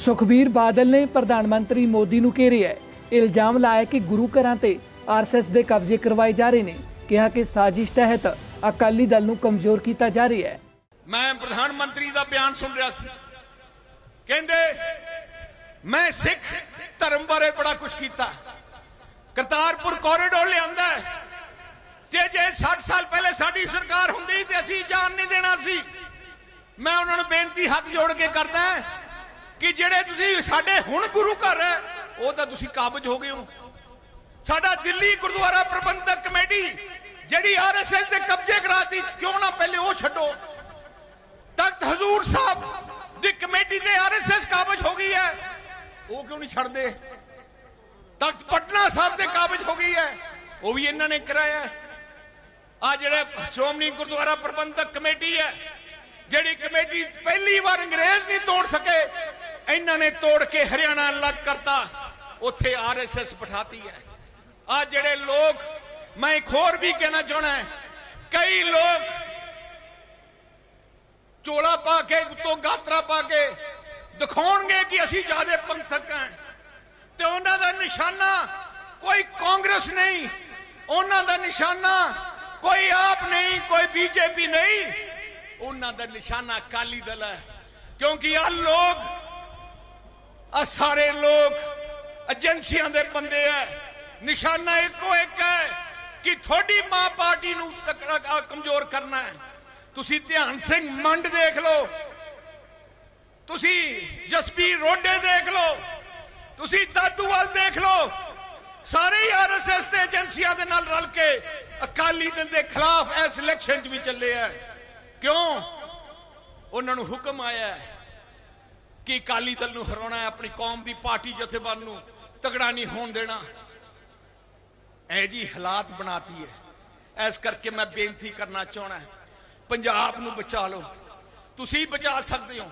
ਸੁਖਬੀਰ ਬਾਦਲ ਨੇ ਪ੍ਰਧਾਨ ਮੰਤਰੀ ਮੋਦੀ ਨੂੰ ਘੇਰਿਆ ਹੈ। ਇਲਜ਼ਾਮ ਲਾਇਆ ਕਿ ਗੁਰੂ ਘਰਾਂ ਤੇ ਆਰਐਸਐਸ ਦੇ ਕਬਜ਼ੇ ਕਰਵਾਏ ਜਾ ਰਹੇ ਨੇ। ਕਿਹਾ ਕਿ ਸਾਜ਼ਿਸ਼ ਤਹਿਤ ਅਕਾਲੀ ਦਲ ਨੂੰ ਕਮਜ਼ੋਰ ਕੀਤਾ ਜਾ ਰਿਹਾ ਹੈ। ਮੈਂ ਪ੍ਰਧਾਨ ਮੰਤਰੀ ਦਾ ਬਿਆਨ ਸੁਣ ਰਿਹਾ ਸੀ। ਕਹਿੰਦੇ, ਮੈਂ ਸਿੱਖ ਧਰਮ ਬਾਰੇ ਬੜਾ ਕੁਝ ਕੀਤਾ। ਕਰਤਾਰਪੁਰ ਕੋਰੀਡੋਰ ਲਿਆਂਦਾ ਹੈ। ਜੇ 60 ਸਾਲ ਪਹਿਲੇ ਸਾਡੀ ਸਰਕਾਰ ਹੁੰਦੀ ਤੇ ਅਸੀਂ ਜਾਣ ਨਹੀਂ ਦੇਣਾ ਸੀ। ਮੈਂ ਉਹਨਾਂ ਨੂੰ ਬੇਨਤੀ ਹੱਥ ਜੋੜ ਕੇ ਕਰਦਾ ਕਿ ਜਿਹੜੇ ਤੁਸੀਂ ਸਾਡੇ ਹੁਣ ਗੁਰੂ ਘਰ ਹੈ, ਉਹ ਤਾਂ ਤੁਸੀਂ ਕਾਬਜ ਹੋ ਗਏ ਹੋ। ਸਾਡਾ ਦਿੱਲੀ ਗੁਰਦੁਆਰਾ ਪ੍ਰਬੰਧਕ ਕਮੇਟੀ, ਜਿਹੜੀ ਆਰਐਸਐਸ ਦੇ ਕਬਜ਼ੇ ਕਰਾਤੀ, ਕਿਉਂ ਨਾ ਪਹਿਲੇ ਉਹ ਛੱਡੋ। ਤਖਤ ਹਜ਼ੂਰ ਸਾਹਿਬ ਦੀ ਕਮੇਟੀ ਤੇ ਆਰਐਸਐਸ ਕਾਬਜ ਹੋ ਗਈ ਹੈ, ਉਹ ਕਿਉਂ ਨਹੀਂ ਛੱਡਦੇ? ਤਖਤ ਪਟਨਾ ਸਾਹਿਬ ਤੇ ਕਾਬਜ ਹੋ ਗਈ ਹੈ, ਉਹ ਵੀ ਇਹਨਾਂ ਨੇ ਕਰਾਇਆ ਆ ਜਿਹੜਾ ਸ਼੍ਰੋਮਣੀ ਗੁਰਦੁਆਰਾ ਪ੍ਰਬੰਧਕ ਕਮੇਟੀ ਹੈ, ਜਿਹੜੀ ਕਮੇਟੀ ਪਹਿਲੀ ਵਾਰ ਅੰਗਰੇਜ਼ ਨਹੀਂ ਤੋੜ ਸਕੇ ਇਹਨਾਂ ਨੇ ਤੋੜ ਕੇ ਹਰਿਆਣਾ ਅਲੱਗ ਕਰਤਾ। ਉੱਥੇ ਆਰਐਸਐਸ ਬਿਠਾਤੀ ਹੈ। ਆ ਜਿਹੜੇ ਲੋਕ, ਮੈਂ ਇੱਕ ਹੋਰ ਵੀ ਕਹਿਣਾ ਚਾਹਣਾ ਹੈ। ਕਈ ਲੋਕ ਚੋਲਾ ਪਾ ਕੇ, ਉੱਤੋਂ ਗਾਤਰਾ ਪਾ ਕੇ ਦਿਖਾਉਣਗੇ ਕਿ ਅਸੀਂ ਜਿਆਦੇ ਪੰਥਕ ਹਾਂ। ਤੇ ਉਹਨਾਂ ਦਾ ਨਿਸ਼ਾਨਾ ਕੋਈ ਕਾਂਗਰਸ ਨਹੀਂ, ਉਹਨਾਂ ਦਾ ਨਿਸ਼ਾਨਾ ਕੋਈ ਆਪ ਨਹੀਂ, ਕੋਈ ਬੀਜੇਪੀ ਨਹੀਂ। ਉਹਨਾਂ ਦਾ ਨਿਸ਼ਾਨਾ ਅਕਾਲੀ ਦਲ ਹੈ। ਕਿਉਂਕਿ ਆ ਲੋਕ ਆ ਸਾਰੇ ਲੋਕ ਏਜੰਸੀਆਂ ਦੇ ਬੰਦੇ ਐ। ਨਿਸ਼ਾਨਾ ਇੱਕੋ ਇੱਕ ਹੈ ਕਿ ਤੁਹਾਡੀ ਮਾਂ ਪਾਰਟੀ ਨੂੰ ਤਕੜਾ ਕਮਜ਼ੋਰ ਕਰਨਾ ਹੈ ਤੁਸੀਂ ਧਿਆਨ ਸਿੰਘ ਮੰਡ ਦੇਖ ਲਓ। ਤੁਸੀਂ ਜਸਪੀਰ ਰੋਡੇ ਦੇਖ ਲਓ। ਤੁਸੀਂ ਦਾਦੂਵਾਲ ਦੇਖ ਲਓ। ਸਾਰੇ ਹੀ ਆਰਐਸਐਸ ਤੇ ਏਜੰਸੀਆਂ ਦੇ ਨਾਲ ਰਲ ਕੇ ਅਕਾਲੀ ਦਲ ਦੇ ਖਿਲਾਫ ਇਸ ਇਲੈਕਸ਼ਨ 'ਚ ਵੀ ਚੱਲੇ ਆ ਕਿਉਂ? ਉਹਨਾਂ ਨੂੰ ਹੁਕਮ ਆਇਆ ਹੈ ਕਿ ਅਕਾਲੀ ਦਲ ਨੂੰ ਹਰਾਉਣਾ ਹੈ, ਆਪਣੀ ਕੌਮ ਦੀ ਪਾਰਟੀ ਜਥੇਬੰਦ ਨੂੰ ਤਗੜਾ ਨਹੀਂ ਹੋਣ ਦੇਣਾ। ਐ ਜੀ ਹਾਲਾਤ ਬਣਾਤੀ ਹੈ। ਇਸ ਕਰਕੇ ਮੈਂ ਬੇਨਤੀ ਕਰਨਾ ਚਾਹਣਾ ਪੰਜਾਬ ਨੂੰ ਬਚਾ ਲਓ। ਤੁਸੀਂ ਬਚਾ ਸਕਦੇ ਹੋ।